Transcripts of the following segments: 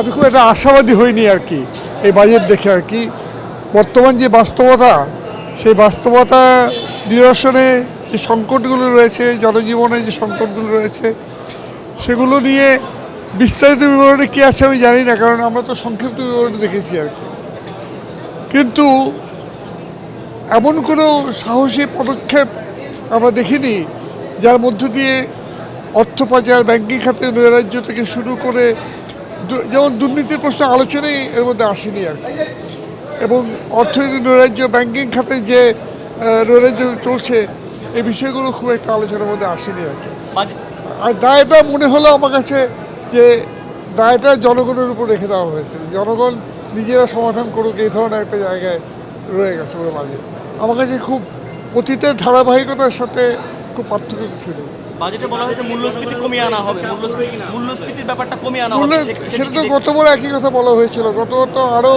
আমি খুব একটা আশাবাদী হইনি আর কি, এই বাজেট দেখে আর কি। বর্তমান যে বাস্তবতা, সেই বাস্তবতা নিরসনে যে সংকটগুলো রয়েছে, জনজীবনে যে সংকটগুলো রয়েছে, সেগুলো নিয়ে বিস্তারিত বিবরণে কী আছে আমি জানি না, কারণ আমরা তো সংক্ষিপ্ত বিবরণে দেখেছি আর কি। কিন্তু এমন কোনো সাহসী পদক্ষেপ আমরা দেখিনি, যার মধ্য দিয়ে অর্থ পাচার, ব্যাংকিং খাতে নৈরাজ্য থেকে শুরু করে যেমন দুর্নীতির প্রশ্ন আলোচনাই এর মধ্যে আসেনি আর কি। এবং অর্থনীতি নৈরাজ্য ব্যাংকিং খাতে যে নৈরাজ্য চলছে এই বিষয়গুলো খুব একটা আলোচনার মধ্যে আসেনি আর কি। আর দায়টা মনে হলো আমার কাছে যে দায়টা জনগণের উপর রেখে দেওয়া হয়েছে। জনগণ নিজেরা সমাধান করুক এই ধরনের একটা জায়গায় রয়ে গেছে বলে মাঝে। আমার কাছে খুব অতীতের ধারাবাহিকতার সাথে খুব পার্থক্য কিছু নেই বাজেটে বলা হয়েছে মূল্যস্ফীতি কমিয়ে আনা হবে। মূল্যস্ফীতির ব্যাপারটা কমিয়ে আনা হবে। সেটা তো? গতবার একই কথা বলা হয়েছিল। গতবার তো আরও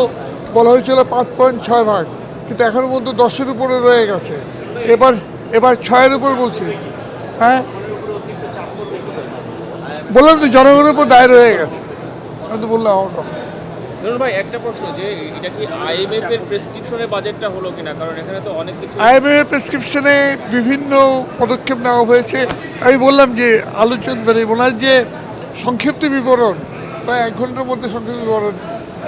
বলা হয়েছিল পাঁচ পয়েন্ট ছয় ভাগ। কিন্তু এখনও পর্যন্ত দশের উপরে রয়ে গেছে। এবার এবার ছয়ের উপর বলছি। হ্যাঁ? বললাম তো জনগণের উপর দায় রয়ে গেছে। আমি তো বললাম আমার কথা। ধরুন ভাই, একটা প্রশ্ন যে, এটা কি আইএমএফ এর প্রেসক্রিপশনে বাজেটটা হলো কিনা? কারণ এখানে তো অনেক কিছু আইএমএফ প্রেসক্রিপশনে বিভিন্ন পদক্ষেপ নেওয়া হয়েছে। আমি বললাম যে, আলোচনা মানে ওনার যে সংক্ষিপ্ত বিবরণ, প্রায় এক ঘণ্টার মধ্যে সংক্ষিপ্ত বিবরণ,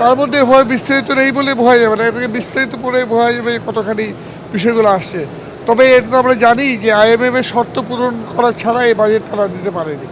তার মধ্যে ভয় বিস্তারিত নেই বলে ভয় যাবে না এটাকে বিস্তারিত পড়ে ভয় যাবে কতখানি বিষয়গুলো আসছে। তবে এটা তো আমরা জানি যে আইএমএফ এর শর্ত পূরণ করা ছাড়া এই বাজেট তারা দিতে পারেনি।